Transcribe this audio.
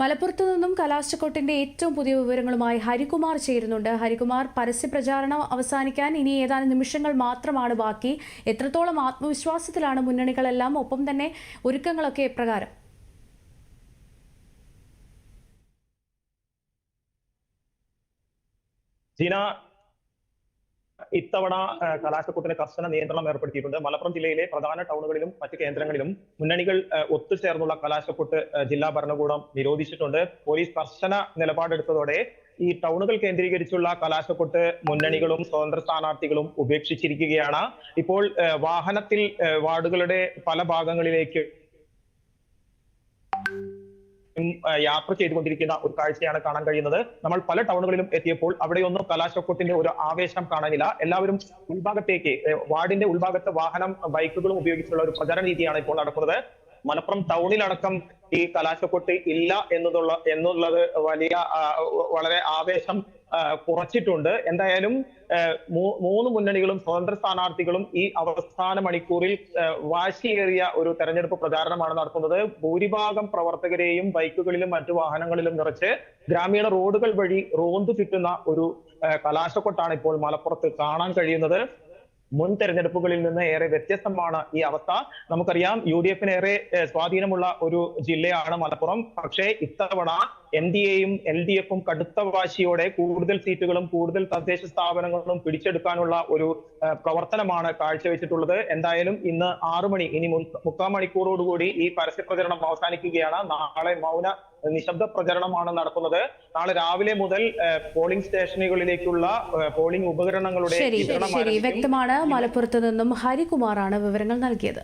മലപ്പുറത്ത് നിന്നും കലാശക്കൊട്ടിന്റെ ഏറ്റവും പുതിയ വിവരങ്ങളുമായി ഹരികുമാർ ചേരുന്നുണ്ട്. ഹരികുമാർ പരസ്യപ്രചാരണം അവസാനിക്കാൻ ഇനി ഏതാനും നിമിഷങ്ങൾ മാത്രമാണ് ബാക്കി. എത്രത്തോളം ആത്മവിശ്വാസത്തിലാണ് മുന്നണികളെല്ലാം? ഒപ്പം തന്നെ ഒരുക്കങ്ങളൊക്കെ എപ്രകാരം? ജീന ഇത്തവണ കലാശക്കൂട്ടിന് കർശന നിയന്ത്രണം ഏർപ്പെടുത്തിയിട്ടുണ്ട്. മലപ്പുറം ജില്ലയിലെ പ്രധാന ടൗണുകളിലും മറ്റ് കേന്ദ്രങ്ങളിലും മുന്നണികൾ ഒത്തുചേർന്നുള്ള കലാശക്കൂട്ട് ജില്ലാ ഭരണകൂടം നിരോധിച്ചിട്ടുണ്ട്. പോലീസ് കർശന നിലപാടെടുത്തതോടെ ഈ ടൗണുകൾ കേന്ദ്രീകരിച്ചുള്ള കലാശക്കൊട്ട് മുന്നണികളും സ്വതന്ത്ര സ്ഥാനാർത്ഥികളും ഉപേക്ഷിച്ചിരിക്കുകയാണ്. ഇപ്പോൾ വാഹനത്തിൽ വാർഡുകളുടെ പല ഭാഗങ്ങളിലേക്ക് യാത്ര ചെയ്തുകൊണ്ടിരിക്കുന്ന ഒരു കാഴ്ചയാണ് കാണാൻ കഴിയുന്നത്. നമ്മൾ പല ടൗണുകളിലും എത്തിയപ്പോൾ അവിടെയൊന്നും കലാശക്കൊട്ടിന്റെ ഒരു ആവേശം കാണാനില്ല. എല്ലാവരും ഉൾഭാഗത്തേക്ക് വാർഡിന്റെ ഉൾഭാഗത്ത് വാഹനം ബൈക്കുകളും ഉപയോഗിച്ചുള്ള ഒരു പ്രചരണ രീതിയാണ് ഇപ്പോൾ നടക്കുന്നത്. മലപ്പുറം ടൗണിലടക്കം ഈ കലാശക്കൊട്ടി ഇല്ല എന്നതുള്ള എന്നുള്ളത് വലിയ വളരെ ആവേശം കുറച്ചിട്ടുണ്ട്. എന്തായാലും മൂന്ന് മുന്നണികളും സ്വതന്ത്ര സ്ഥാനാർത്ഥികളും ഈ അവസാന മണിക്കൂറിൽ വാശിയേറിയ ഒരു തെരഞ്ഞെടുപ്പ് പ്രചാരണമാണ് നടത്തുന്നത്. ഭൂരിഭാഗം പ്രവർത്തകരെയും ബൈക്കുകളിലും മറ്റു വാഹനങ്ങളിലും നിറച്ച് ഗ്രാമീണ റോഡുകൾ വഴി റോന്തു ചുറ്റുന്ന ഒരു കലാശക്കൊട്ടാണ് ഇപ്പോൾ മലപ്പുറത്ത് കാണാൻ കഴിയുന്നത്. മുൻ തെരഞ്ഞെടുപ്പുകളിൽ നിന്ന് ഏറെ വ്യത്യസ്തമാണ് ഈ അവസ്ഥ. നമുക്കറിയാം യു ഡി എഫിന് ഏറെ സ്വാധീനമുള്ള ഒരു ജില്ലയാണ് മലപ്പുറം. പക്ഷേ ഇത്തവണ എൻ ഡി എയും എൽ ഡി എഫും കടുത്ത വാശിയോടെ കൂടുതൽ സീറ്റുകളും കൂടുതൽ തദ്ദേശ സ്ഥാപനങ്ങളും പിടിച്ചെടുക്കാനുള്ള ഒരു പ്രവർത്തനമാണ് കാഴ്ചവെച്ചിട്ടുള്ളത്. എന്തായാലും ഇന്ന് ആറു മണി ഇനി മുക്കാൽ മണിക്കൂറോടുകൂടി ഈ പരസ്യ പ്രചരണം അവസാനിക്കുകയാണ്. നാളെ മൗന നിശബ്ദ പ്രചരണമാണ് നടക്കുന്നത്. നാളെ രാവിലെ മുതൽ പോളിംഗ് സ്റ്റേഷനുകളിലേക്കുള്ള പോളിംഗ് ഉപകരണങ്ങളുടെ ശരി. വ്യക്തമാണ്. മലപ്പുറത്ത് നിന്നും ഹരികുമാറാണ് വിവരങ്ങൾ നൽകിയത്.